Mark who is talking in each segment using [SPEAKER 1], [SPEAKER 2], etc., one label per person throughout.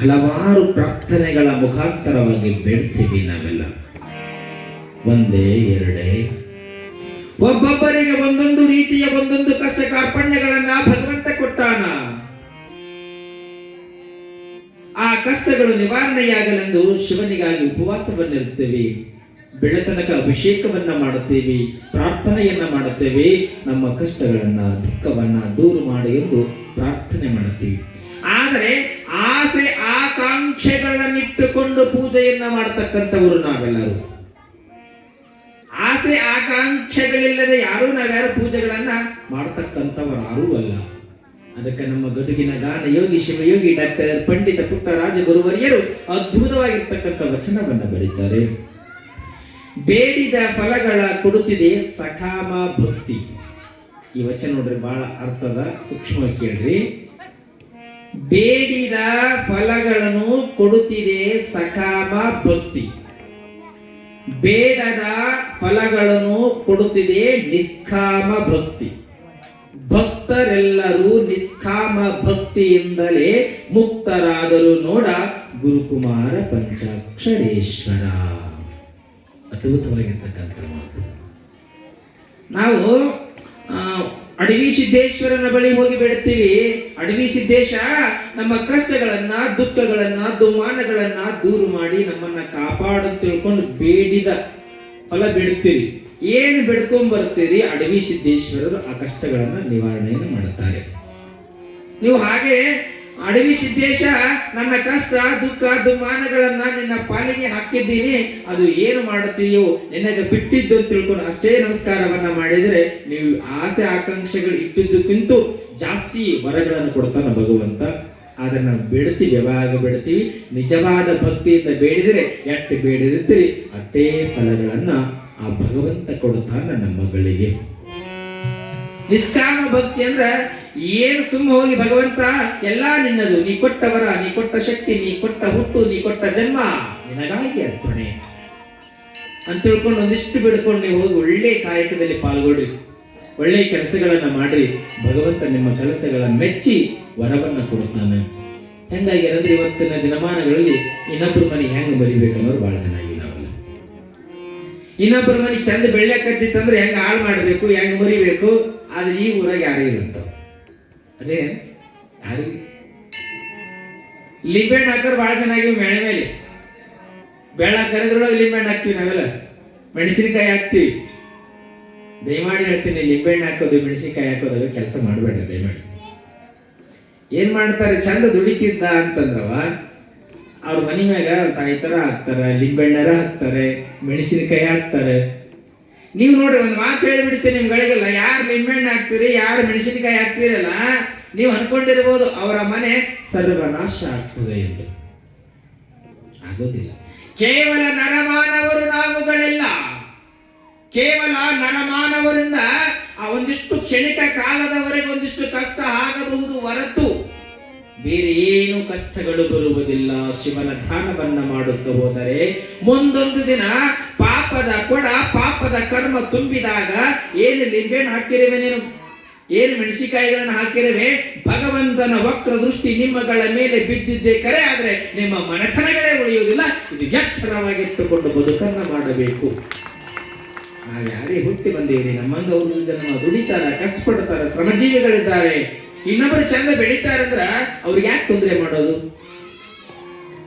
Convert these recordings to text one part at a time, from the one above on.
[SPEAKER 1] ಹಲವಾರು ಪ್ರಾರ್ಥನೆಗಳ ಮುಖಾಂತರವಾಗಿ ಬೇಡ್ತೀವಿ ನಾವೆಲ್ಲ. ಒಂದೇ, ಎರಡೇ. ಒಬ್ಬೊಬ್ಬರಿಗೆ ಒಂದೊಂದು ರೀತಿಯ ಒಂದೊಂದು ಕಷ್ಟ ಕಾರ್ಪಣ್ಯಗಳನ್ನ ಭಗವಂತ ಕೊಟ್ಟಾನ. ಆ ಕಷ್ಟಗಳು ನಿವಾರಣೆಯಾಗಲೆಂದು ಶಿವನಿಗಾಗಿ ಉಪವಾಸವನ್ನಿರುತ್ತೇವೆ. ಬೆಳತನಕ ಅಭಿಷೇಕವನ್ನ ಮಾಡುತ್ತೇವೆ, ಪ್ರಾರ್ಥನೆಯನ್ನ ಮಾಡುತ್ತೇವೆ. ನಮ್ಮ ಕಷ್ಟಗಳನ್ನ, ದುಃಖವನ್ನ ದೂರು ಮಾಡಿ ಎಂದು ಪ್ರಾರ್ಥನೆ ಮಾಡುತ್ತೀವಿ. ಆದರೆ ಆಸೆ ಆಕಾಂಕ್ಷೆಗಳನ್ನಿಟ್ಟುಕೊಂಡು ಪೂಜೆಯನ್ನ ಮಾಡತಕ್ಕಂಥವರು ನಾವೆಲ್ಲರೂ. ಆಸೆ ಆಕಾಂಕ್ಷೆಗಳಿಲ್ಲದೆ ಯಾರೂ ನಾವ್ಯಾರು ಪೂಜೆಗಳನ್ನ ಮಾಡತಕ್ಕಂಥವರು ಯಾರೂ ಅಲ್ಲ. ಅದಕ್ಕೆ ನಮ್ಮ ಗದುಗಿನ ಗಾನ ಯೋಗಿ, ಶಿವಯೋಗಿ, ಡಾಕ್ಟರ್ ಪಂಡಿತ ಪುಟ್ಟರಾಜ ಗುರುವರಿಯರು ಅದ್ಭುತವಾಗಿರ್ತಕ್ಕಂಥ ವಚನವನ್ನ ಬರೀತಾರೆ. ಬೇಡಿದ ಫಲಗಳ ಕೊಡುತ್ತಿದೆ ಸಕಾಮ ಭಕ್ತಿ. ಈ ವಚನ ನೋಡ್ರಿ ಬಹಳ ಅರ್ಥದ ಸೂಕ್ಷ್ಮ ಕೇಳ್ರಿ. ಬೇಡಿದ ಫಲಗಳನ್ನು ಕೊಡುತ್ತಿದೆ ಸಕಾಮ ಭಕ್ತಿ ಬೇಡದ ಫಲಗಳನ್ನು ಕೊಡುತ್ತಿದೆ ನಿಷ್ಕಾಮ ಭಕ್ತಿ ಭಕ್ತರೆಲ್ಲರೂ ನಿಷ್ಕಾಮ ಭಕ್ತಿಯಿಂದಲೇ ಮುಕ್ತರಾದರು ನೋಡ ಗುರುಕುಮಾರ ಪಂಚಾಕ್ಷರೇಶ್ವರ. ಅದ್ಭುತವಾಗಿರ್ತಕ್ಕಂಥ ಮಾತು. ನಾವು ಅಡವಿ ಸಿದ್ದೇಶ್ವರನ ಬಳಿ ಹೋಗಿ ಬೇಡುತ್ತೀವಿ. ಅಡವಿ ಸಿದ್ದೇಶ ನಮ್ಮ ಕಷ್ಟಗಳನ್ನ, ದುಃಖಗಳನ್ನ ದುಮಾನಗಳನ್ನ ದೂರು ಮಾಡಿ ನಮ್ಮನ್ನ ಕಾಪಾಡು ತಿಳ್ಕೊಂಡು ಬೇಡಿದ ಫಲ ಬಿಡುತ್ತೀರಿ. ಏನು ಬೆಡ್ಕೊಂಡ್ ಬರ್ತೀರಿ ಅಡವಿ ಸಿದ್ದೇಶ್ವರರು ಆ ಕಷ್ಟಗಳನ್ನ ನಿವಾರಣೆಯನ್ನು ಮಾಡುತ್ತಾರೆ. ನೀವು ಹಾಗೆ ಅಡವಿ ಸಿದ್ದೇಶ, ನನ್ನ ಕಷ್ಟ, ದುಃಖ ದುಮ್ಮಾನಗಳನ್ನ ನಿನ್ನ ಪಾಲಿಗೆ ಹಾಕಿದ್ದೀನಿ. ಅದು ಏನು ಮಾಡುತ್ತೀಯೋ ನಿನಗೆ ಬಿಟ್ಟಿದ್ದು ಅಂತ ತಿಳ್ಕೊಂಡು ಅಷ್ಟೇ ನಮಸ್ಕಾರವನ್ನ ಮಾಡಿದರೆ ನೀವು ಆಸೆ ಆಕಾಂಕ್ಷೆಗಳು ಇಟ್ಟಿದ್ದಕ್ಕಿಂತ ಜಾಸ್ತಿ ವರಗಳನ್ನು ಕೊಡ್ತಾನ ಭಗವಂತ. ಅದನ್ನ ಬಿಡ್ತೀವಿ, ಯಾವಾಗ ಬಿಡ್ತೀವಿ? ನಿಜವಾದ ಭಕ್ತಿಯಿಂದ ಬೇಡಿದರೆ ಎಟ್ಟು ಬೇಡಿರುತ್ತೀರಿ? ಅಷ್ಟೇ ಫಲಗಳನ್ನ ಆ ಭಗವಂತ ಕೊಡುತ್ತಾನ ನಮ್ಮ ಮಗಳಿಗೆ. ನಿಷ್ಕಾಮ ಭಕ್ತಿ ಅಂದ್ರ ಏನು ಸುಮ್ಮ ಹೋಗಿ ಭಗವಂತ? ಎಲ್ಲ ನಿನ್ನದು. ನೀ ಕೊಟ್ಟವರ, ನೀ ಕೊಟ್ಟ ಶಕ್ತಿ, ನೀ ಕೊಟ್ಟ ಹುಟ್ಟು, ನೀ ಕೊಟ್ಟ ಜನ್ಮ. ನಿನಗಾಗಿ ಅರ್ಪಣೆ ಅಂತ ತಿಳ್ಕೊಂಡು ಒಂದಿಷ್ಟು ಬಿಡ್ಕೊಂಡು ನೀವು ಹೋಗಿ ಒಳ್ಳೆ ಕಾಯಕದಲ್ಲಿ ಪಾಲ್ಗೊಳ್ಳಿ. ಒಳ್ಳೆ ಕೆಲಸಗಳನ್ನ ಮಾಡ್ರಿ. ಭಗವಂತ ನಿಮ್ಮ ಕೆಲಸಗಳನ್ನ ಮೆಚ್ಚಿ ವರವನ್ನು ಕೊಡುತ್ತಾನೆ ಹೆಂಗಾಗಿ ಅಂದ್ರೆ ಇವತ್ತಿನ ದಿನಮಾನಗಳಲ್ಲಿ ಇನ್ನೊಬ್ರ ಮನೆ ಹೆಂಗ್ ಬರಿಬೇಕನ್ನೋರು ಬಹಳ ಚೆನ್ನಾಗಿ ನಾವೆಲ್ಲ ಇನ್ನೊಬ್ಬರ ಮನೆ ಚಂದ ಬೆಳ್ಯಾಕತ್ತಿತ್ತಂದ್ರೆ ಹೆಂಗ್ ಹಾಳು ಮಾಡಬೇಕು, ಹೆಂಗ್ ಬರಿಬೇಕು ಆದ್ರೆ ಈ ಊರಾಗ ಯಾರೇ ಅಂತ ಅದೇ ಲಿಂಬೆಹಣ್ಣು ಹಾಕೋರು ಬಹಳ ಚೆನ್ನಾಗಿ ಮೇಳೆ ಮೇಲೆ. ಬೇಳ ಕರೆದ್ರೊಳಗೆ ಲಿಂಬೆಹಣ್ಣು ಹಾಕ್ತೀವಿ ನಾವೆಲ್ಲ. ಮೆಣಸಿನಕಾಯಿ ಹಾಕ್ತಿವಿ. ದಯಮಾಡಿ ಹೇಳ್ತೀನಿ ಲಿಂಬೆಹಣ್ಣು ಹಾಕೋದು, ಮೆಣಸಿನಕಾಯಿ ಹಾಕೋದು ಕೆಲಸ ಮಾಡಬೇಡ ದಯಮಾಡಿ. ಏನ್ ಮಾಡ್ತಾರೆ, ಚಂದ ದುಡಿತಿದ್ದ ಅಂತಂದ್ರವ, ಅವ್ರ ಮನಿ ಮ್ಯಾಗ ತಾಯಿ ತರ ಹಾಕ್ತಾರೆ ಲಿಂಬೆಣ್ಣರ ಹಾಕ್ತಾರೆ, ಮೆಣಸಿನಕಾಯಿ ಹಾಕ್ತಾರೆ. ನೀವು ನೋಡ್ರಿ, ಒಂದು ಮಾತು ಹೇಳಿಬಿಡ್ತೀನಿ ನಿಮ್ಗಳಿಗೆಲ್ಲ ಯಾರು ಲಿಂಬೆಣ್ಣೆ ಹಾಕ್ತೀರಿ ಯಾರು ಮೆಣಸಿನಕಾಯಿ ಹಾಕ್ತೀರಲ್ಲ ನೀವು ಅನ್ಕೊಂಡಿರ್ಬೋದು, ಅವರ ಮನೆ ಸರ್ವನಾಶ ಆಗ್ತದೆ ಎಂದು. ಆಗೋದಿಲ್ಲ. ಕೇವಲ ನರಮಾನವರು ನಾವುಗಳೆಲ್ಲ. ಕೇವಲ ನರಮಾನವರಿಂದ ಆ ಒಂದಿಷ್ಟು ಕ್ಷಣಿಕ ಕಾಲದವರೆಗೆ ಒಂದಿಷ್ಟು ಕಷ್ಟ ಆಗಬಹುದು ಹೊರತು ಬೇರೆ ಏನು ಕಷ್ಟಗಳು ಬರುವುದಿಲ್ಲ, ಶಿವನ ಧ್ಯಾನವನ್ನ ಮಾಡುತ್ತಾ ಹೋದರೆ, ಮುಂದೊಂದು ದಿನ ಪಾಪದ ಕೊಡ, ಪಾಪದ ಕರ್ಮ ತುಂಬಿದಾಗ ಏನು ಲಿಂಬೆಹಣ್ಣು ಹಾಕಿರುವೆ ನೀನು? ಏನು ಮೆಣಸಿಕಾಯಿಗಳನ್ನು ಹಾಕಿರುವೆ? ಭಗವಂತನ ವಕ್ರ ದೃಷ್ಟಿ ನಿಮ್ಮಗಳ ಮೇಲೆ ಬಿದ್ದಿದ್ದೇ ಕರೆ, ಆದರೆ ನಿಮ್ಮ ಮನೆತನಗಳೇ ಉಳಿಯುವುದಿಲ್ಲ. ಇದು ಎಚ್ಚರವಾಗಿಟ್ಟುಕೊಂಡು ಬದುಕನ್ನ ಮಾಡಬೇಕು. ನಾವು ಯಾರೇ ಹುಟ್ಟಿ ಬಂದೀವಿ ನಮ್ಮಂಗ ಒಂದು ಜನ್ಮ ದುಡಿತಾರ, ಕಷ್ಟಪಡ್ತಾರೆ, ಶ್ರಮಜೀವಿಗಳಿದ್ದಾರೆ. ಇನ್ನೊಬ್ಬರು ಚಂದ ಬೆಳಿತಾರಂದ್ರ ಅವ್ರಿಗೆ ಯಾಕೆ ತೊಂದರೆ ಮಾಡೋದು?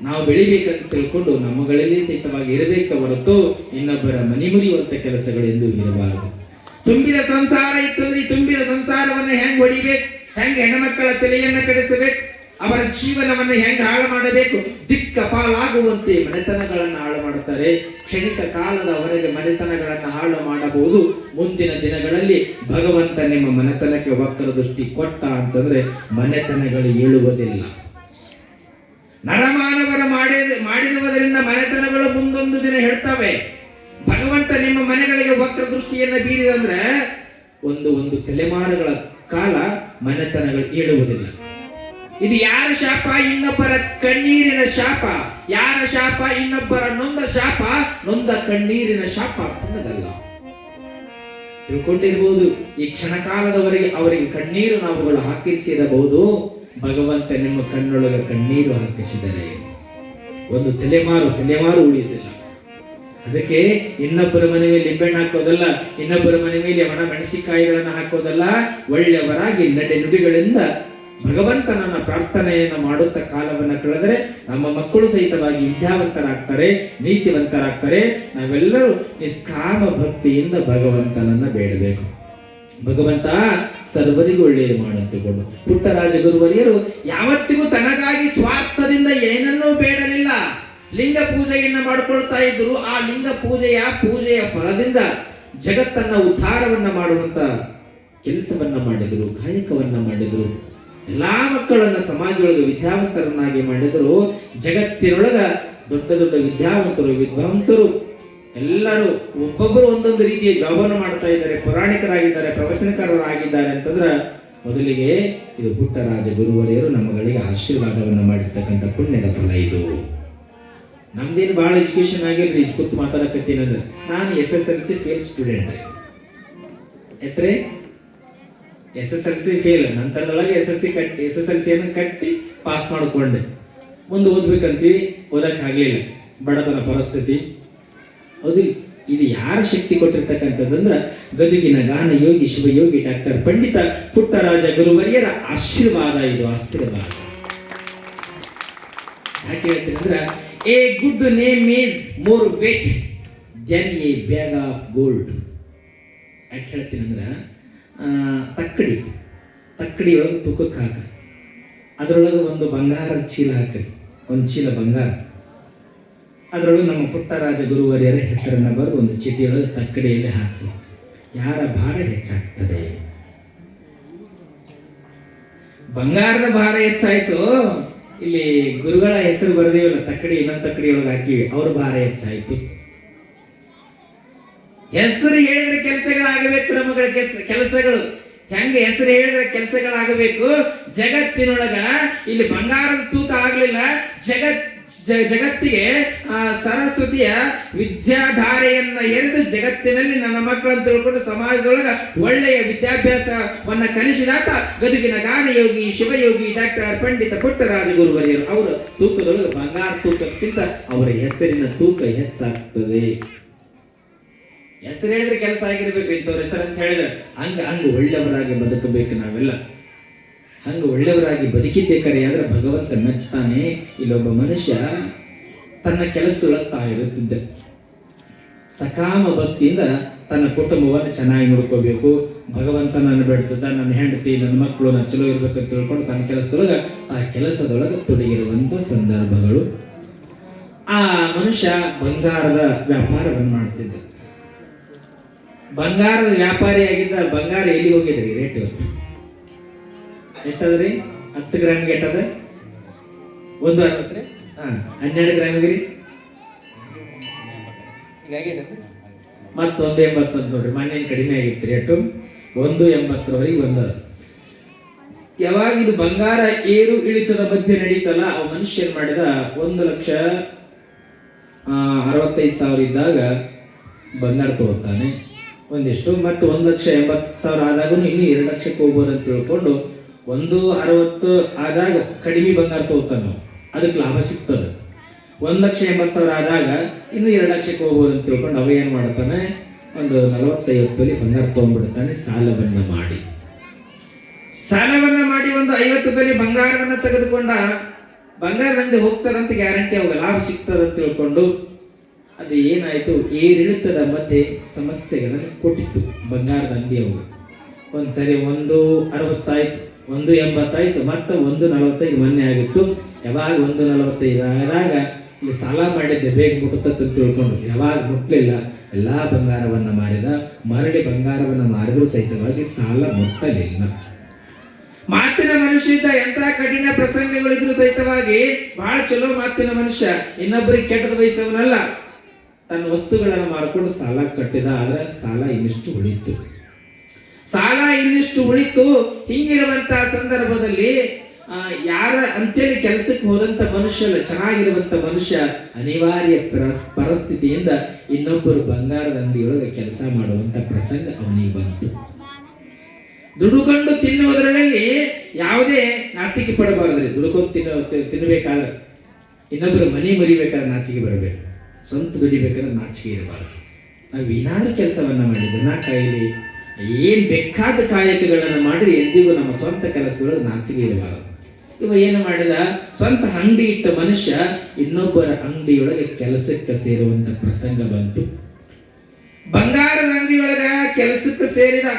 [SPEAKER 1] ನಾವು ಬೆಳಿಬೇಕಂತ ತಿಳ್ಕೊಂಡು ನಮ್ಮಗಳಲ್ಲಿ ಸಹಿತವಾಗಿ ಇರಬೇಕ ಹೊರತು ಇನ್ನೊಬ್ಬರ ಮನಿ ಮುರಿಯುವಂತ ಕೆಲಸಗಳೆಂದು ಇರಬಾರದು. ತುಂಬಿದ ಸಂಸಾರ ಇತ್ತಂದ್ರೆ ಈ ತುಂಬಿದ ಸಂಸಾರವನ್ನ ಹೆಂಗ್ ಹೊಡಿಬೇಕು? ಹೆಂಗ್ ಹೆಣ್ಣುಮಕ್ಕಳ ತಲೆಯನ್ನ ಕಡಿಸಬೇಕು? ಅವರ ಜೀವನವನ್ನು ಹೆಂಗ್ ಹಾಳು ಮಾಡಬೇಕು? ದಿಕ್ಕ ಪಾಲಾಗುವಂತೆ ಮನೆತನಗಳನ್ನ ಹಾಳು ಮಾಡುತ್ತಾರೆ. ಕ್ಷಣಿಕ ಕಾಲದವರೆಗೆ ಮನೆತನಗಳನ್ನು ಹಾಳು ಮಾಡಬಹುದು. ಮುಂದಿನ ದಿನಗಳಲ್ಲಿ ಭಗವಂತ ನಿಮ್ಮ ಮನೆತನಕ್ಕೆ ವಕ್ರ ದೃಷ್ಟಿ ಕೊಟ್ಟ ಅಂತಂದ್ರೆ ಮನೆತನಗಳು ಏಳುವುದಿಲ್ಲ. ನರಮಾನವರ ಮಾಡಿದ ಮಾಡಿರುವುದರಿಂದ ಮನೆತನಗಳು ಮುಂದೊಂದು ದಿನ ಹೇಳ್ತವೆ. ಭಗವಂತ ನಿಮ್ಮ ಮನೆಗಳಿಗೆ ವಕ್ರ ದೃಷ್ಟಿಯನ್ನು ಬೀರಿದಂದ್ರೆ ಒಂದು ಒಂದು ತಲೆಮಾರುಗಳ ಕಾಲ ಮನೆತನಗಳು ಏಳುವುದಿಲ್ಲ. ಇದು ಯಾರ ಶಾಪ? ಇನ್ನೊಬ್ಬರ ಕಣ್ಣೀರಿನ ಶಾಪ. ಯಾರ ಶಾಪ? ಇನ್ನೊಬ್ಬರ ನೊಂದ ಶಾಪ. ನೊಂದ ಕಣ್ಣೀರಿನ ಶಾಪ ಸಣ್ಣದಲ್ಲ ತಿಳ್ಕೊಂಡಿರ್ಬೋದು, ಈ ಕ್ಷಣಕಾಲದವರೆಗೆ ಅವರಿಗೆ ಕಣ್ಣೀರು ನಾವುಗಳು ಹಾಕಿಸಿರಬಹುದು ಭಗವಂತ ನಿಮ್ಮ ಕಣ್ಣೊಳಗೆ ಕಣ್ಣೀರು ಹಾಕಿಸಿದರೆ ಒಂದು ತಲೆಮಾರು ತಲೆಮಾರು ಉಳಿಯುತ್ತಿಲ್ಲ ಅದಕ್ಕೆ ಇನ್ನೊಬ್ಬರ ಮನೆ ಮೇಲೆ ಲಿಂಬೆಣ್ಣು ಹಾಕೋದಲ್ಲ, ಇನ್ನೊಬ್ಬರ ಮನೆ ಮೇಲೆ ಒಣ ಮೆಣಸಿಕಾಯಿಗಳನ್ನು ಹಾಕೋದಲ್ಲ, ಒಳ್ಳೆಯವರಾಗಿ ನಡೆ ನುಡಿಗಳಿಂದ ಭಗವಂತನನ್ನ ಪ್ರಾರ್ಥನೆಯನ್ನು ಮಾಡುತ್ತಾ ಕಾಲವನ್ನು ಕಳೆದರೆ ನಮ್ಮ ಮಕ್ಕಳು ಸಹಿತವಾಗಿ ವಿದ್ಯಾವಂತರಾಗ್ತಾರೆ, ನೀತಿವಂತರಾಗ್ತಾರೆ. ನಾವೆಲ್ಲರೂ ನಿಷ್ಕಾಮ ಭಕ್ತಿಯಿಂದ ಭಗವಂತನನ್ನ ಬೇಡಬೇಕು. ಭಗವಂತ ಸರ್ವರಿಗೂ ಒಳ್ಳೆಯದು ಮಾಡಂತುಕೊಂಡು ಪುಟ್ಟರಾಜ ಗುರುವರಿಯರು ಯಾವತ್ತಿಗೂ ತನಗಾಗಿ ಸ್ವಾರ್ಥದಿಂದ ಏನನ್ನೂ ಬೇಡಲಿಲ್ಲ. ಲಿಂಗ ಪೂಜೆಯನ್ನ ಮಾಡಿಕೊಳ್ತಾ ಇದ್ರು ಆ ಲಿಂಗ ಪೂಜೆಯ ಪೂಜೆಯ ಫಲದಿಂದ ಜಗತ್ತನ್ನ ಉದ್ಧಾರವನ್ನ ಮಾಡುವಂತ ಕೆಲಸವನ್ನ ಮಾಡಿದರು, ಕಾಯಕವನ್ನ ಮಾಡಿದರು. ಎಲ್ಲಾ ಮಕ್ಕಳನ್ನ ಸಮಾಜದೊಳಗೆ ವಿದ್ಯಾವಂತರನ್ನಾಗಿ ಮಾಡಿದರು, ಜಗತ್ತಿನೊಳಗ ದೊಡ್ಡ ದೊಡ್ಡ ವಿದ್ಯಾವಂತರು, ವಿದ್ವಾಂಸರು, ಎಲ್ಲರೂ ಒಬ್ಬೊಬ್ಬರು ಒಂದೊಂದು ರೀತಿಯ ಜಾಬನ್ನು ಮಾಡ್ತಾ ಇದ್ದಾರೆ, ಪುರಾಣಿಕರಾಗಿದ್ದಾರೆ, ಪ್ರವಚನಕಾರರಾಗಿದ್ದಾರೆ ಅಂತಂದ್ರ ಮೊದಲಿಗೆ ಇದು ಪುಟ್ಟರಾಜ ಗುರುವರೆಯರು ನಮ್ಮಗಳಿಗೆ ಆಶೀರ್ವಾದವನ್ನು ಮಾಡಿರ್ತಕ್ಕಂಥ ಪುಣ್ಯದ ಫಲ ಇದು. ನಮ್ದೇನು ಭಾಳ ಎಜುಕೇಶನ್ ಆಗಿಲ್ರಿ ಇದು ಕೂತು ಮಾತಾಡಕತ್ತೀನಿ ಅಂದ್ರೆ ನಾನು S S L C fail student ಎತ್ರೆ S S L C fail ನಂತರದೊಳಗೆ S S C ಕಟ್ಟಿ ಎಸ್ ಎಸ್ ಎಲ್ ಸಿಯನ್ನು ಕಟ್ಟಿ ಪಾಸ್ ಮಾಡಿಕೊಂಡೆ. ಮುಂದೆ ಓದ್ಬೇಕಂತೀವಿ ಓದೋಕ್ಕಾಗಲಿಲ್ಲ ಬಡತನ ಪರಿಸ್ಥಿತಿ. ಹೌದು ಇದು ಯಾರ ಶಕ್ತಿ ಕೊಟ್ಟಿರ್ತಕ್ಕಂಥದ್ದಂದ್ರ ಗದುಗಿನ ಗಾನ ಯೋಗಿ ಶಿವಯೋಗಿ ಡಾಕ್ಟರ್ ಪಂಡಿತ ಪುಟ್ಟರಾಜ ಗುರುವರ್ಯರ ಆಶೀರ್ವಾದ ಇದು ಆಶೀರ್ವಾದ. ಯಾಕೆ ಹೇಳ್ತೀನಿ ಅಂದ್ರೆ a good name is more weight than a bag of gold. ಯಾಕೆ ಹೇಳ್ತೀನಿ ಅಂದ್ರೆ ಆ, ತಕ್ಕಡಿ. ತಕ್ಕಡಿ ಒಳಗೆ ತೂಕಕ್ಕೆ ಹಾಕ್ರಿ. ಅದರೊಳಗೆ ಒಂದು ಬಂಗಾರದ ಚೀಲ ಹಾಕ್ರಿ. ಒಂದು ಚೀಲ ಬಂಗಾರ. ಅದರೊಳಗೆ ನಮ್ಮ ಪುಟ್ಟರಾಜ ಗುರುವರಿಯರ ಹೆಸರನ್ನ ಬರೆದು ಒಂದು ಚೀಟಿಯೊಳಗೆ ತಕ್ಕಡಿಯಲ್ಲಿ ಹಾಕಿ ಯಾರ ಭಾರ ಹೆಚ್ಚಾಗ್ತದೆ? ಬಂಗಾರದ ಭಾರ ಹೆಚ್ಚಾಯಿತು. ಇಲ್ಲಿ ಗುರುಗಳ ಹೆಸರು ಬರೆದಿವಲ್ಲ, ತಕ್ಕಡಿ ಇನ್ನೊಂದು ತಕ್ಕಡಿ ಒಳಗೆ ಹಾಕಿವಿ ಅವ್ರ ಭಾರ ಹೆಚ್ಚಾಯ್ತು. ಹೆಸರು ಹೇಳಿದ್ರೆ ಕೆಲಸಗಳಾಗಬೇಕು ನಮಗಳ ಕೆಲಸಗಳು. ಹೆಂಗ ಹೆಸರು ಹೇಳಿದ್ರೆ ಕೆಲಸಗಳಾಗಬೇಕು? ಜಗತ್ತಿನೊಳಗ ಇಲ್ಲಿ ಬಂಗಾರದ ತೂಕ ಆಗಲಿಲ್ಲ. ಜಗತ್ ಜಗತ್ತಿಗೆ ಆ, ಸರಸ್ವತಿಯ ವಿದ್ಯಾಧಾರೆಯನ್ನ ಎರೆದು ಜಗತ್ತಿನಲ್ಲಿ ನನ್ನ ಮಕ್ಕಳನ್ನು ತಿಳ್ಕೊಂಡು ಸಮಾಜದೊಳಗ ಒಳ್ಳೆಯ ವಿದ್ಯಾಭ್ಯಾಸವನ್ನ ಕಲಿಸಿದಾತ ಗದುಗಿನ ಗಾನಯೋಗಿ ಶಿವಯೋಗಿ ಡಾಕ್ಟರ್ ಪಂಡಿತ ಪುಟ್ಟರಾಜ ಗುರುವರಿಯರು ಅವರ ತೂಕದೊಳಗೆ ಬಂಗಾರ ತೂಕಕ್ಕಿಂತ ಅವರ ಹೆಸರಿನ ತೂಕ ಹೆಚ್ಚಾಗ್ತದೆ. ಹೆಸರು ಹೇಳಿದ್ರೆ ಕೆಲಸ ಆಗಿರ್ಬೇಕು ಇಂಥವ್ರ ಹೆಸರು ಅಂತ ಹೇಳಿದ್ರೆ, ಹಂಗೆ ಹಂಗೆ ಒಳ್ಳೆಯವರಾಗಿ ಬದುಕಬೇಕು ನಾವೆಲ್ಲ. ಹಂಗೆ ಒಳ್ಳೆಯವರಾಗಿ ಬದುಕಿದ್ದೆ ಕರೆ ಆದ್ರೆ ಭಗವಂತ ಮೆಚ್ತಾನೆ. ಇಲ್ಲೊಬ್ಬ ಮನುಷ್ಯ ತನ್ನ ಕೆಲಸದೊಳಗೆ ತಾ ಸಕಾಮ ಭಕ್ತಿಯಿಂದ ತನ್ನ ಕುಟುಂಬವನ್ನು ಚೆನ್ನಾಗಿ ನೋಡ್ಕೋಬೇಕು. ಭಗವಂತ ನನ್ನ ಬೆಳೆದ ನನ್ನ ಹೆಂಡತಿ, ನನ್ನ ಮಕ್ಕಳು ನಾನು ಚಲೋ ಅಂತ ತಿಳ್ಕೊಂಡು ತನ್ನ ಕೆಲಸದೊಳಗೆ, ಆ ಕೆಲಸದೊಳಗೆ ತೊಡಗಿರುವಂತ ಸಂದರ್ಭಗಳು. ಆ ಮನುಷ್ಯ ಬಂಗಾರದ ವ್ಯಾಪಾರವನ್ನು ಮಾಡ್ತಿದ್ದ. ಬಂಗಾರದ ವ್ಯಾಪಾರಿ ಆಗಿದ್ದ ಬಂಗಾರ ಎಲ್ಲಿ ಹೋಗಿದ್ರಿ? ರೇಟ್ ಎಷ್ಟದ್ರಿ? ಹತ್ತು ಗ್ರಾಮ್ಗೆ ಎಷ್ಟದ ಒಂದು ಅರವತ್ತು ಹಾಂ, ಹನ್ನೆರಡು ಗ್ರಾಮ್ಗೆ ರೀ? ಮತ್ತೊಂದು ಎಂಬತ್ತೊಂದು ನೋಡ್ರಿ ಮೊನ್ನೆ ಕಡಿಮೆ ಆಗಿತ್ತು ರೇಟು ಒಂದು ಎಂಬತ್ತರವರೆಗೆ ಒಂದು ಯಾವಾಗ ಇದು ಬಂಗಾರ ಏರು ಇಳಿತದ ಮಧ್ಯೆ ನಡೀತಲ್ಲ ಆ ಮನುಷ್ಯ ಏನ್ ಮಾಡಿದ? ಒಂದು ಲಕ್ಷ ಅರವತ್ತೈದು ಸಾವಿರ ಇದ್ದಾಗ ಬಂಗಾರ ತಗೋತಾನೆ. ಒಂದಿಷ್ಟು, ಮತ್ತು ಒಂದು ಲಕ್ಷ ಎಂಬತ್ತು ಸಾವಿರ ಆದಾಗ ಇನ್ನು ಎರಡು ಲಕ್ಷಕ್ಕೆ ಹೋಗ್ಬೋದು ಅಂತ ತಿಳ್ಕೊಂಡು ಒಂದು ಅರವತ್ತು ಆದಾಗ ಕಡಿಮೆ ಬಂಗಾರ ತಗೋತಾನೆ ಅದಕ್ಕೆ ಲಾಭ ಸಿಗ್ತದೆ. ಒಂದು ಲಕ್ಷ ಎಂಬತ್ತು ಸಾವಿರ ಆದಾಗ ಇನ್ನು ಎರಡು ಲಕ್ಷಕ್ಕೆ ಹೋಗ್ಬೋದು ಅಂತ ತಿಳ್ಕೊಂಡು ಅವ ಏನು ಮಾಡ್ತಾನೆ? ಒಂದು ನಲವತ್ತೈವತ್ತು ತೊಲಿ ಬಂಗಾರ ತೊಗೊಂಡ್ಬಿಡ್ತಾನೆ, ಸಾಲವನ್ನ ಮಾಡಿ. ಸಾಲವನ್ನ ಮಾಡಿ ಒಂದು ಐವತ್ತು ತೊಲಿ ಬಂಗಾರವನ್ನ ತೆಗೆದುಕೊಂಡ ಬಂಗಾರದಂತೆ ಹೋಗ್ತಾರಂತ ಗ್ಯಾರಂಟಿ ಅವಾಗ ಲಾಭ ಸಿಗ್ತದಂತ ತಿಳ್ಕೊಂಡು ಅದು ಏನಾಯಿತು? ಏರಿಳಿತದ ಮಧ್ಯೆ ಸಮಸ್ಯೆಗಳನ್ನು ಕೊಟ್ಟಿತ್ತು ಬಂಗಾರದ ಅಂಗಡಿಯವರು. ಒಂದು ಸರಿ ಒಂದು ಅರವತ್ತಾಯ್ತು, ಒಂದು ಎಂಬತ್ತಾಯ್ತು, ಮತ್ತೆ ಒಂದು ನಲವತ್ತೈದು ಮೊನ್ನೆ ಆಗಿತ್ತು. ಯಾವಾಗ ಒಂದು ನಲವತ್ತೈದು ಆದಾಗ ಇಲ್ಲಿ ಸಾಲ ಮಾಡಿದ್ದೆ ಬೇಗ ಮುಟ್ಟುತ್ತ ತಿಳ್ಕೊಂಡು. ಯಾವಾಗ ಮುಟ್ಲಿಲ್ಲ, ಎಲ್ಲಾ ಬಂಗಾರವನ್ನ ಮಾರಿದ, ಮರಳಿ ಬಂಗಾರವನ್ನ ಮಾರಿದ್ರು ಸಹಿತವಾಗಿ ಸಾಲ ಮುಟ್ಟಲಿಲ್ಲ. ಮಾತಿನ ಮನುಷ್ಯ ಇದ್ದ ಎಂತ ಕಠಿಣ ಪ್ರಸಂಗಗಳಿದ್ರು ಸಹಿತವಾಗಿ ಬಹಳ ಚಲೋ ಮಾತಿನ ಮನುಷ್ಯ. ಇನ್ನೊಬ್ಬರಿಗೆ ಕೆಟ್ಟದ ಬಯಸವನಲ್ಲ. ತನ್ನ ವಸ್ತುಗಳನ್ನು ಮಾರ್ಕೊಂಡು ಸಾಲ ಕಟ್ಟಿದ, ಆದ್ರೆ ಸಾಲ ಇನ್ನಿಷ್ಟು ಉಳಿತು. ಸಾಲ ಇನ್ನಿಷ್ಟು ಉಳಿತು. ಹಿಂಗಿರುವಂತಹ ಸಂದರ್ಭದಲ್ಲಿ ಯಾರ ಅಂತೇಳಿ ಕೆಲಸಕ್ಕೆ ಹೋದಂತ ಮನುಷ್ಯ ಚೆನ್ನಾಗಿರುವಂಥ ಚೆನ್ನಾಗಿರುವಂತ ಮನುಷ್ಯ ಅನಿವಾರ್ಯ ಪರಸ್- ಪರಿಸ್ಥಿತಿಯಿಂದ ಇನ್ನೊಬ್ಬರು ಬಂಗಾರದ ಅಂಗಡಿಯೊಳಗೆ ಕೆಲಸ ಮಾಡುವಂತ ಪ್ರಸಂಗ ಅವನಿಗೆ ಬಂತು. ದುಡುಕೊಂಡು ತಿನ್ನುವುದರಲ್ಲಿ ಯಾವುದೇ ನಾಚಿಕೆ ಪಡಬಾರದ್ರಿ. ದುಡುಕೊಂಡು ತಿನ್ನ ತಿನ್ನಬೇಕಾದ ಇನ್ನೊಬ್ಬರು ಮನೆ ಮರಿಬೇಕಾದ್ರೆ ನಾಚಿಕೆ ಬರಬೇಕು. ಸ್ವಂತ ದುಡಿಬೇಕಾದ್ರೆ ನಾಚಿಕೆ ಇರಬಾರ್ದು. ನಾವು ಏನಾದ್ರೂ ಕೆಲಸವನ್ನ ಮಾಡಿದ್ರೆ ನಾ ಕಾಯಿಲಿ, ಏನ್ ಬೇಕಾದ ಕಾಯಕಗಳನ್ನು ಮಾಡಿ ಎಂದಿಗೂ ನಮ್ಮ ಸ್ವಂತ ಕೆಲಸಗಳು ನಾಚಿಕೆ ಇರಬಾರದು. ಇವ ಏನು ಮಾಡಿದ? ಸ್ವಂತ ಅಂಗಡಿ ಇಟ್ಟ ಮನುಷ್ಯ ಇನ್ನೊಬ್ಬರ ಅಂಗಡಿಯೊಳಗೆ ಕೆಲಸಕ್ಕೆ ಸೇರುವಂತ ಪ್ರಸಂಗ ಬಂತು. ಬಂಗಾರದ ಅಂಗಡಿಯೊಳಗ ಕೆಲಸಕ್ಕೆ ಸೇರಿದ.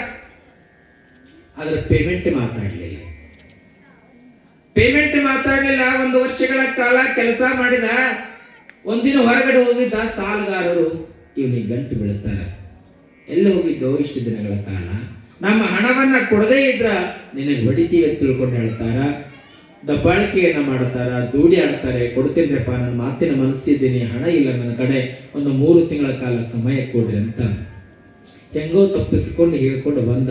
[SPEAKER 1] ಅದರ ಪೇಮೆಂಟ್ ಮಾತಾಡಲಿಲ್ಲ. ಪೇಮೆಂಟ್ ಮಾತಾಡಲಿಲ್ಲ, ಒಂದು ವರ್ಷಗಳ ಕಾಲ ಕೆಲಸ ಮಾಡಿದ. ಒಂದಿನ ಹೊರಗಡೆ ಹೋಗಿದ್ದ ಸಾಲಗಾರರು, ಇವನಿಗೆ ಗಂಟು ಬೀಳುತ್ತಾರೆ ಎಲ್ಲಿ ಹೋಗಿದ್ದೋ ಇಷ್ಟು ದಿನಗಳ ಕಾಲ. ನಮ್ಮ ಹಣವನ್ನ ಕೊಡದೇ ಇದ್ರ ನಿನಗೆ ಹೊಡಿತೀವಿ ಅಂತ ತಿಳ್ಕೊಂಡು ಹೇಳ್ತಾರ. ದಬ್ಬಾಳಿಕೆಯನ್ನ ಮಾಡುತ್ತಾರ ದೂಡಿ ಆಡ್ತಾರೆ. ಕೊಡ್ತೀನಿರಪ್ಪ ನನ್ನ ಮಾತಿನ ಮನಸ್ಸಿದ್ದೀನಿ. ಹಣ ಇಲ್ಲ ನನ್ನ ಕಡೆ. ಒಂದು ಮೂರು ತಿಂಗಳ ಕಾಲ ಸಮಯ ಕೊಡ್ರಿ ಅಂತ. ಹೆಂಗೋ ತಪ್ಪಿಸಿಕೊಂಡು ಹೇಳ್ಕೊಂಡು ಬಂದ.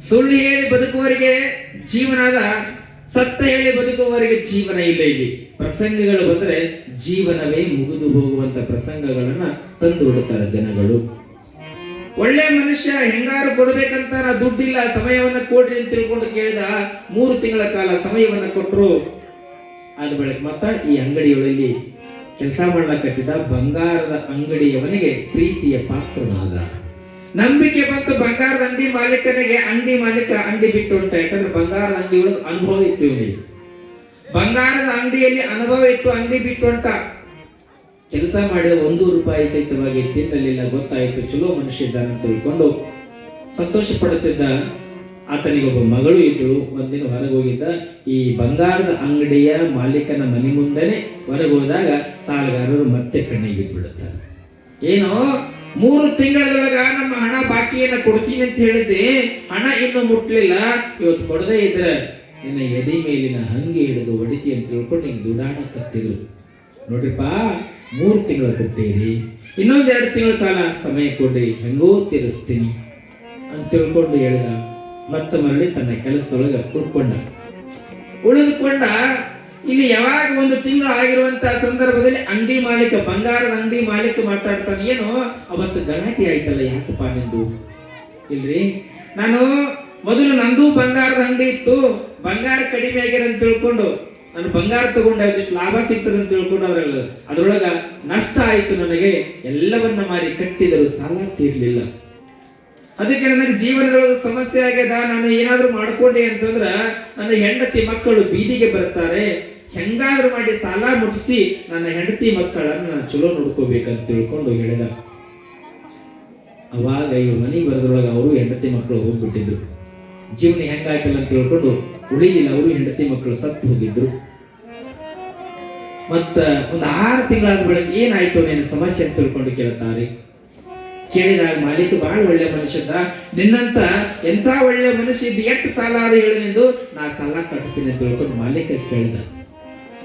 [SPEAKER 1] ಸುಳ್ಳು ಹೇಳಿ ಬದುಕುವವರಿಗೆ ಜೀವನದ ಸತ್ತ ಹೇಳಿ ಬದುಕುವವರಿಗೆ ಜೀವನ ಇಲ್ಲ ಇಲ್ಲಿ. ಪ್ರಸಂಗಗಳು ಬಂದರೆ ಜೀವನವೇ ಮುಗಿದು ಹೋಗುವಂತ ಪ್ರಸಂಗಗಳನ್ನ ತಂದು ಬಿಡುತ್ತಾರೆ ಜನಗಳು. ಒಳ್ಳೆ ಮನುಷ್ಯ ಹೆಂಗಾರು ಕೊಡ್ಬೇಕಂತ ದುಡ್ಡಿಲ್ಲ, ಸಮಯವನ್ನ ಕೊಡ್ರಿ ಅಂತ ತಿಳ್ಕೊಂಡು ಕೇಳಿದ ಮೂರು ತಿಂಗಳ ಕಾಲ ಸಮಯವನ್ನ ಕೊಟ್ಟರು ಆದ ಬಳಿಕ ಮತ್ತ ಈ ಅಂಗಡಿಯೊಳಗೆ ಕೆಲಸ ಮಾಡ್ಲಕತ್ತಿದ್ದ ಬಂಗಾರದ ಅಂಗಡಿಯವನಿಗೆ ಪ್ರೀತಿಯ ಪಾತ್ರನಾದ ನಂಬಿಕೆ ಬಂತು, ಬಂಗಾರದ ಅಂಗಡಿ ಮಾಲೀಕನಿಗೆ ಅಂಗಡಿ ಮಾಲೀಕ ಅಂಗಡಿ ಬಿಟ್ಟು ಅಂತ. ಯಾಕಂದ್ರೆ ಬಂಗಾರದ ಅಂಗಡಿ ಒಳಗೆ ಅನುಭವ ಇತ್ತು ಇವನಿಗೆ. ಬಂಗಾರದ ಅಂಗಡಿಯಲ್ಲಿ ಅನುಭವ ಇತ್ತು, ಅಂಗಡಿ ಬಿಟ್ಟು ಅಂತ. ಕೆಲಸ ಮಾಡಿದ ಒಂದು ರೂಪಾಯಿ ಸಹಿತವಾಗಿ ತಿನ್ನಲಿಲ್ಲ, ಗೊತ್ತಾಯಿತು. ಚಲೋ ಮನುಷ್ಯ ಇದ್ದಾನೆ ತಿಳ್ಕೊಂಡು ಸಂತೋಷ ಪಡುತ್ತಿದ್ದ ಆತನಿಗೆ ಒಬ್ಬ ಮಗಳು ಇದ್ರು ಒಂದಿನ ಹೊರಗೆ ಹೋಗಿದ್ದ. ಈ ಬಂಗಾರದ ಅಂಗಡಿಯ ಮಾಲೀಕನ ಮನೆ ಮುಂದೆನೆ ಹೊರಗೆ ಹೋದಾಗ ಸಾಲಗಾರರು ಮತ್ತೆ ಕಣ್ಣಿಗೆ ಬಿಡುತ್ತಾರೆ ಏನೋ ಮೂರು ತಿಂಗಳದೊಳಗ ನಮ್ಮ ಹಣ ಬಾಕಿಯನ್ನ ಕೊಡ್ತೀನಿ ಅಂತ ಹೇಳಿದ್ದೆ. ಹಣ ಇನ್ನು ಮುಟ್ಲಿಲ್ಲ. ಇವತ್ತು ಕೊಡದೇ ಇದ್ರೆ ನಿನ್ನ ಎದೆ ಮೇಲಿನ ಹಂಗೆ ಹಿಡಿದು ಒಡಿತಿ ಅಂತ ತಿಳ್ಕೊಂಡು ಹಿಂಗೆ ದುಡಾಡಕತ್ತಿದ್ರು ನೋಡ್ರಿಪ್ಪ, ಮೂರು ತಿಂಗಳು ಕೊಟ್ಟಿರಿ. ಇನ್ನೊಂದು ಎರಡು ತಿಂಗಳ ಕಾಲ ಸಮಯ ಕೊಡಿ, ಹೆಂಗೋ ತೀರಿಸ್ತೀನಿ ಅಂತ ತಿಳ್ಕೊಂಡು ಹೇಳಿದ. ಮತ್ತೆ ಮರಳಿ ತನ್ನ ಕೆಲಸದೊಳಗೆ ಕುಡ್ಕೊಂಡ. ಉಳಿದುಕೊಂಡ ಇಲ್ಲಿ ಯಾವಾಗ ಒಂದು ತಿಂಗಳು ಆಗಿರುವಂತಹ ಸಂದರ್ಭದಲ್ಲಿ ಅಂಗಡಿ ಮಾಲೀಕ, ಬಂಗಾರದ ಅಂಗಡಿ ಮಾಲೀಕ ಮಾತಾಡ್ತಾನೆ ಏನು? ಅವತ್ತು ಗಲಾಟೆ ಆಯ್ತಲ್ಲ ಯಾಕಪ್ಪ ನಿಂದು ಇಲ್ರಿ? ನಾನು ಮೊದಲು ನಂದು ಬಂಗಾರದ ಅಂಗಡಿ ಇತ್ತು. ಬಂಗಾರ ಕಡಿಮೆ ಆಗ್ಯದ ಅಂತ ತಿಳ್ಕೊಂಡು, ನಾನು ಬಂಗಾರ ತಗೊಂಡೆ ಲಾಭ ಸಿಗ್ತದೆ ಅಂತ ತಿಳ್ಕೊಂಡು ಅದ್ರಲ್ಲ ಅದರೊಳಗ ನಷ್ಟ ಆಯ್ತು ನನಗೆ. ಎಲ್ಲವನ್ನ ಮಾರಿ ಕಟ್ಟಿದರು ಸಾಲ ತೀರ್ಲಿಲ್ಲ. ಅದಕ್ಕೆ ನನಗೆ ಜೀವನದೊಳಗೆ ಸಮಸ್ಯೆ ಆಗ್ಯದ ನಾನು ಏನಾದರೂ ಮಾಡ್ಕೊಂಡೆ ಅಂತಂದ್ರ, ನನ್ನ ಹೆಂಡತಿ ಮಕ್ಕಳು ಬೀದಿಗೆ ಬರ್ತಾರೆ. ಹೆಂಗಾದ್ರೂ ಮಾಡಿ ಸಾಲ ಮುಟ್ಟಿಸಿ ನನ್ನ ಹೆಂಡತಿ ಮಕ್ಕಳನ್ನ ನಾನು ಚಲೋ ನೋಡ್ಕೋಬೇಕಂತ ತಿಳ್ಕೊಂಡು ಹೇಳಿದ. ಅವಾಗ ಇವ್ರ ಮನೆ ಬರೋದ್ರೊಳಗೆ ಅವರು ಹೆಂಡತಿ ಮಕ್ಕಳು ಹೋಗ್ಬಿಟ್ಟಿದ್ರು. ಜೀವನ ಹೆಂಗಾಯ್ತಲ್ಲ ಅಂತ ತಿಳ್ಕೊಂಡು ಉಳಿಲಿಲ್ಲ, ಅವರು ಹೆಂಡತಿ ಮಕ್ಕಳು ಸತ್ತು ಹೋಗಿದ್ರು. ಮತ್ತ ಒಂದು ಆರು ತಿಂಗಳಾದ ಬಳಿಕ ಏನಾಯ್ತು ನಿನ್ನ ಸಮಸ್ಯೆ ಅಂತ ತಿಳ್ಕೊಂಡು ಕೇಳ್ತಾರೆ. ಕೇಳಿದಾಗ ಮಾಲೀಕ ಬಹಳ ಒಳ್ಳೆ ಮನುಷ್ಯದ, ನಿನ್ನಂತ ಎಂಥ ಒಳ್ಳೆ ಮನುಷ್ಯ ಇದ್ದು, ಎಷ್ಟು ಸಾಲ ಆದ ಹೇಳಿನೆಂದು ನಾ ಸಾಲ ಕಟ್ತೀನಿ ಅಂತ ತಿಳ್ಕೊಂಡು ಮಾಲೀಕ ಕೇಳಿದ.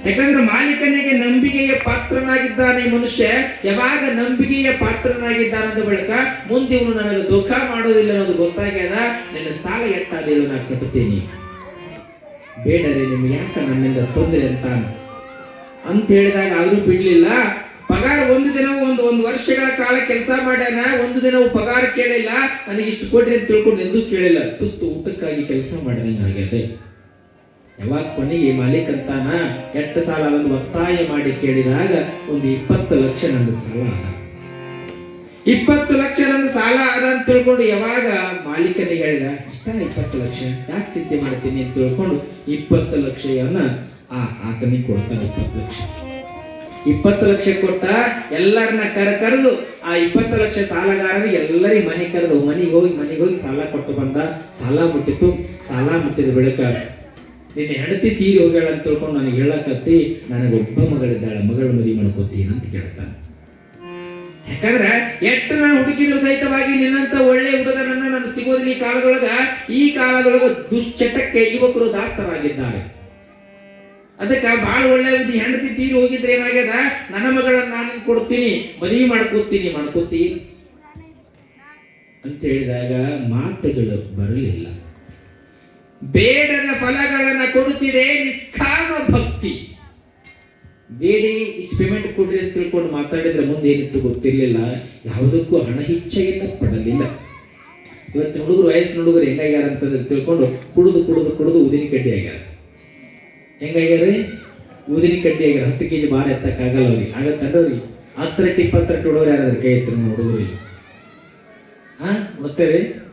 [SPEAKER 1] ಯಾಕಂದ್ರೆ ಮಾಲೀಕನಿಗೆ ನಂಬಿಕೆಯ ಪಾತ್ರನಾಗಿದ್ದಾನೆ ಮನುಷ್ಯ, ಯಾವಾಗ ನಂಬಿಕೆಯ ಪಾತ್ರನಾಗಿದ್ದಾನಂದ ಬಳಿಕ ಮುಂದೆ ಇವನು ನನಗೆ ದುಃಖ ಮಾಡೋದಿಲ್ಲ ಅನ್ನೋದು ಗೊತ್ತಾಗ್ಯದ ನನ್ನ ಸಾಲ ಎಟ್ಟಾದ ನಾನು ಕಟ್ಟುತ್ತೇನೆ ಕಟ್ಟುತ್ತೀನಿ ಬೇಡರಿ, ನಿಮ್ಗೆ ಯಾಕೆ ನನ್ನಿಂದ ತೊಂದರೆ ಅಂತ? ಅಂತ ಹೇಳಿದಾಗ ಆದ್ರೂ ಬಿಡಲಿಲ್ಲ. ಪಗಾರ ಒಂದು ದಿನ ಒಂದು ಒಂದು ವರ್ಷಗಳ ಕಾಲ ಕೆಲಸ ಮಾಡ್ಯಾನ, ಒಂದು ದಿನವೂ ಪಗಾರ ಕೇಳಿಲ್ಲ. ನನಗೆ ಇಷ್ಟು ಕೊಡ್ರಿ ಅಂತ ತಿಳ್ಕೊಂಡು ಎಂದೂ ಕೇಳಿಲ್ಲ. ತುತ್ತು ಊಟಕ್ಕಾಗಿ ಕೆಲಸ ಮಾಡಿದಂಗೆ ಆಗ್ಯದೆ. ಯಾವಾಗ ಕೊನೆಗೆ ಮಾಲೀಕ ಅಂತಾನ ಎಷ್ಟು ಸಾಲ ಅದನ್ನು ಒತ್ತಾಯ ಮಾಡಿ ಕೇಳಿದಾಗ ಒಂದು ಇಪ್ಪತ್ತು ಲಕ್ಷ ನನ್ನ ಸಾಲ ಇಪ್ಪತ್ತು ಲಕ್ಷ ನನ್ನ ಸಾಲ ಅದ ಅಂತ ತಿಳ್ಕೊಂಡು ಯಾವಾಗ ಮಾಲೀಕನಿಗೆ ಹೇಳಿದ, ಇಷ್ಟ ಇಪ್ಪತ್ತು ಲಕ್ಷ? ಯಾಕೆ ಚಿಂತೆ ಮಾಡ್ತೀನಿ? ಅಂತ ತಿಳ್ಕೊಂಡು ಇಪ್ಪತ್ತು ಲಕ್ಷವನ್ನ ಆ ಆತನಿಗೆ ಕೊಡ್ತಾನೆ, ಇಪ್ಪತ್ತು ಲಕ್ಷ. ಇಪ್ಪತ್ತು ಲಕ್ಷ ಕೊಟ್ಟ ಎಲ್ಲರನ್ನ ಕರೆ ಕರೆದು ಆ ಇಪ್ಪತ್ತು ಲಕ್ಷ ಸಾಲಗಾರರು ಎಲ್ಲರಿಗೆ ಮನೆ ಕರೆದು ಮನೆಗೆ ಹೋಗಿ ಮನೆಗೆ ಹೋಗಿ ಸಾಲ ಕೊಟ್ಟು ಬಂದ, ಸಾಲ ಮುಟ್ಟಿತ್ತು. ಸಾಲ ಮುಟ್ಟಿದ ಬಳಿಕ ನಿನ್ನ ಹೆಂಡತಿ ತೀರಿ ಹೋಗ್ಯಾಳ ಅಂತ ತಿಳ್ಕೊಂಡು ನನಗೆ ಹೇಳಕತ್ತಿ, ನನಗೆ ಒಬ್ಬ ಮಗಳಿದ್ದಾಳೆ, ಮಗಳ ಮದುವೆ ಮಾಡ್ಕೋತೀನಿ ಅಂತ ಕೇಳ್ತಾನೆ. ಯಾಕಂದ್ರೆ ಎಷ್ಟು ನಾನು ಹುಡುಕಿದ್ರು ಸಹಿತವಾಗಿ ನಿನ್ನಂತ ಒಳ್ಳೆ ಹುಡುಗನನ್ನ ನಾನು ಸಿಗೋದಿಲ್ಲ ಈ ಕಾಲದೊಳಗ. ಈ ಕಾಲದೊಳಗ ದುಶ್ಚಟಕ್ಕೆ ಯುವಕರು ದಾಸರಾಗಿದ್ದಾರೆ. ಅದಕ್ಕೆ ಬಹಳ ಒಳ್ಳೆ ಹೆಂಡತಿ ತೀರಿ ಹೋಗಿದ್ರೆ ಏನಾಗ್ಯದ? ನನ್ನ ಮಗಳನ್ನ ನಾನು ಕೊಡ್ತೀನಿ, ಮದುವೆ ಮಾಡ್ಕೋತೀನಿ ಮಾಡ್ಕೋತೀನಿ ಅಂತ ಹೇಳಿದಾಗ ಮಾತುಗಳು ಬರಲಿಲ್ಲ. ಬೇಡದ ಫಲಗಳನ್ನು ಕೊಡುತ್ತಿದೆ ನಿಷ್ಕಾಮ ಭಕ್ತಿ. ಬೇಡಿ, ಇಷ್ಟು ಪೇಮೆಂಟ್ ಅಂತ ತಿಳ್ಕೊಂಡು ಮಾತಾಡಿದ್ರೆ ಮುಂದೆ ಏನಿತ್ತು ಗೊತ್ತಿರಲಿಲ್ಲ. ಯಾವುದಕ್ಕೂ ಹಣ ಇಚ್ಛೆಯನ್ನ ಪಡಲಿಲ್ಲ. ಇವತ್ತು ಹುಡುಗರು, ವಯಸ್ಸಿನ ಹುಡುಗರು ಹೆಂಗಾಗ್ಯಾರ ಅಂತ ತಿಳ್ಕೊಂಡು ಕುಡಿದು ಕುಡಿದು ಕುಡಿದು ಉದಿನಿ ಕಡ್ಡಿ ಆಗ್ಯಾರ. ಹೆಂಗಾಗ್ಯಾರ ಉದಿನಿ ಕಡ್ಡಿ ಆಗ್ಯಾರ. ಹತ್ತು ಕೆಜಿ ಭಾರ ಎತ್ತಕ್ಕಾಗಲ್ಲ ಅವ್ರಿಗೆ. ಆಗತ್ತಲ್ಲ ಅವ್ರಿಗೆ ಹತ್ತರಟ್ಟು ಇಪ್ಪತ್ತರಟ್ಟು ಹುಡುಗರು ಯಾರಾದ್ರೂ ಕೈ ಇತ್ತು ಹುಡುಗರಿಗೆ ಹಾ ಗೊತ್ತೇರಿ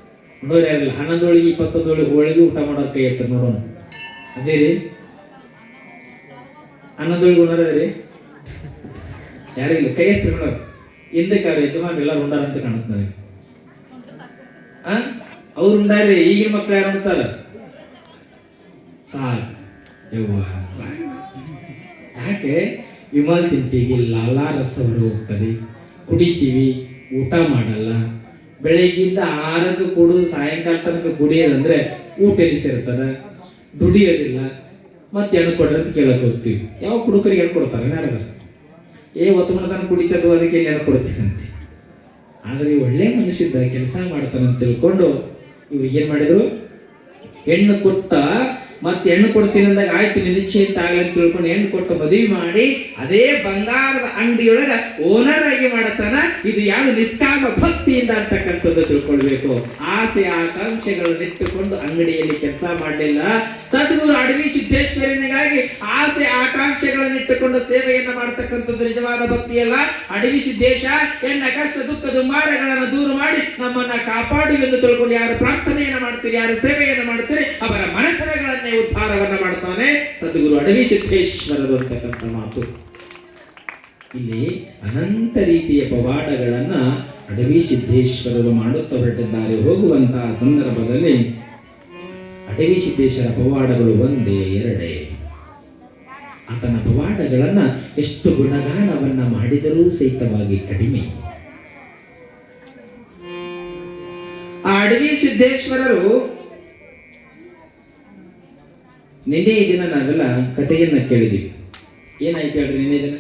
[SPEAKER 1] ಹುಡುಗರು ಅಲ್ಲಿ ಹನ್ನೊಂದೊಳಗೆ ಇಪ್ಪತ್ತೊಂದೊಳಗೆ ಹೋಳಿಗೆ ಊಟ ಮಾಡೋಕೆ ಕೈ ನೋಡೋಣ. ಅದೇ ರೀ. ಹನ್ನೊಂದೊಳಗೆ ರೀ. ಯಾರಿಲ್ಲ ಕೈ ಎತ್ತಿರ ನೋಡೋರು. ಹಿಂದಕ್ಕೆ ಅವ್ರ ಯಜಮಾನ್ ಎಲ್ಲರೂ ಉಂಡಾರ ಅಂತ ಕಾಣುತ್ತೆ ಆ? ಅವ್ರು ಉಂಡಾರಿ, ಈಗಿನ ಮಕ್ಳು ಯಾರು ಉಂಟಾರ ಸಾಕು. ಯಾಕೆ? ವಿಮಲ್ ತಿಂತೀವಿ ಲಾಲಾ ಹೊರಗೆ ಹೋಗ್ತದೆ. ಕುಡಿತೀವಿ, ಊಟ ಮಾಡಲ್ಲ. ಬೆಳಗ್ಗಿಂದ ಆರಕ್ಕೆ ಕುಡಿದು ಸಾಯಂಕಾಲ ತನಕ ಕುಡಿಯೋದಂದ್ರೆ ಊಟ ಸೇರ್ತದ? ದುಡಿಯೋದಿಲ್ಲ. ಮತ್ತೆ ಹೆಣ್ಣು ಕೊಡ್ರಿ ಅಂತ ಕೇಳಕ್ ಹೋಗ್ತೀವಿ. ಯಾವ ಕುಡುಕರಿಗೆ ಹೆಣ್ಣು ಕೊಡ್ತಾರೆ? ಏ ಒತ್ತು ತಾನು ಕುಡಿತದ್ದು, ಅದಕ್ಕೆ ಹೆಣ್ಣು ಕೊಡ್ತೀರಂತೆ ಆದ್ರೆ ಒಳ್ಳೆ ಮನುಷ್ಯದ ಕೆಲಸ ಮಾಡ್ತಾನಂತ ತಿಳ್ಕೊಂಡು ಇವ್ರು ಏನ್ ಮಾಡಿದ್ರು? ಹೆಣ್ಣು ಕೊಟ್ಟ ಮತ್ತೆ ಹೆಣ್ಣು ಕೊಡ್ತೀನಿ ಅಂದಾಗ ಆಯ್ತು ಅಂತ ಆಗಲಿ ಅಂತ ತಿಳ್ಕೊಂಡು ಹೆಣ್ಣು ಕೊಟ್ಟು ಮದುವೆ ಮಾಡಿ, ಅದೇ ಬಂಗಾರದ ಅಂಗಡಿಯೊಳಗ ಓನರ್ ಆಗಿ ಮಾಡತನ ಇದು ಯಾವ್ದು ನಿಷ್ಕಾಮ ಭಕ್ತಿಯಿಂದ ಅಂತಕ್ಕಂಥದ್ದು ತಿಳ್ಕೊಳ್ಬೇಕು. ಆಸೆ ಆಕಾಂಕ್ಷೆಗಳನ್ನು ಇಟ್ಟುಕೊಂಡು ಅಂಗಡಿಯಲ್ಲಿ ಕೆಲಸ ಮಾಡಲಿಲ್ಲ. ಸದ್ಗುರು ಅಡವಿ ಸಿದ್ದೇಶ್ವರನಿಗಾಗಿ ಆಸೆ, ಆಕಾಂಕ್ಷೆಗಳನ್ನು ಇಟ್ಟುಕೊಂಡು ಸೇವೆಯನ್ನು ಮಾಡತಕ್ಕಂಥದ್ದು ನಿಜವಾದ ಭಕ್ತಿಯಲ್ಲ ಅಡವಿ ಸಿದ್ದೇಶ ಎನ್ನ ಕಷ್ಟ ದುಃಖ ದುಮಾರಗಳನ್ನು ದೂರ ಮಾಡಿ ನಮ್ಮನ್ನ ಕಾಪಾಡು ಎಂದು ತಿಳ್ಕೊಂಡು ಯಾರು ಪ್ರಾರ್ಥನೆಯನ್ನು ಮಾಡ್ತೀರಿ, ಯಾರು ಸೇವೆಯನ್ನು ಮಾಡ್ತೀರಿ, ಅವರ ಮನೆತನಗಳನ್ನೇ ಉದ್ಧಾರವನ್ನ ಮಾಡ್ತಾನೆ ಸದ್ಗುರು ಅಡವಿ ಸಿದ್ದೇಶ್ವರರು ಅಂತಕ್ಕಂಥ ಮಾತು. ಇಲ್ಲಿ ಅನಂತ ರೀತಿಯ ಪವಾಡಗಳನ್ನ ಅಡವಿ ಸಿದ್ದೇಶ್ವರರು ಮಾಡುತ್ತಾ ಹೊರಟಿದ್ದಾರೆ. ಹೋಗುವಂತಹ ಸಂದರ್ಭದಲ್ಲಿ ಅಡವಿ ಸಿದ್ದೇಶ್ವರ ಪವಾಡಗಳು ಒಂದೇ, ಎರಡೇ. ಆತನ ಪವಾಡಗಳನ್ನ ಎಷ್ಟು ಗುಣಗಾನವನ್ನ ಮಾಡಿದರೂ ಸಹಿತವಾಗಿ ಕಡಿಮೆ. ಆ ಅಡವಿ ಸಿದ್ದೇಶ್ವರರು ನಿನ್ನೆ ದಿನ ನಾವೆಲ್ಲ ಕಥೆಯನ್ನು ಕೇಳಿದೀವಿ. ಏನಾಯ್ತು ಹೇಳ್ರಿ ನಿನ್ನೆ ದಿನ?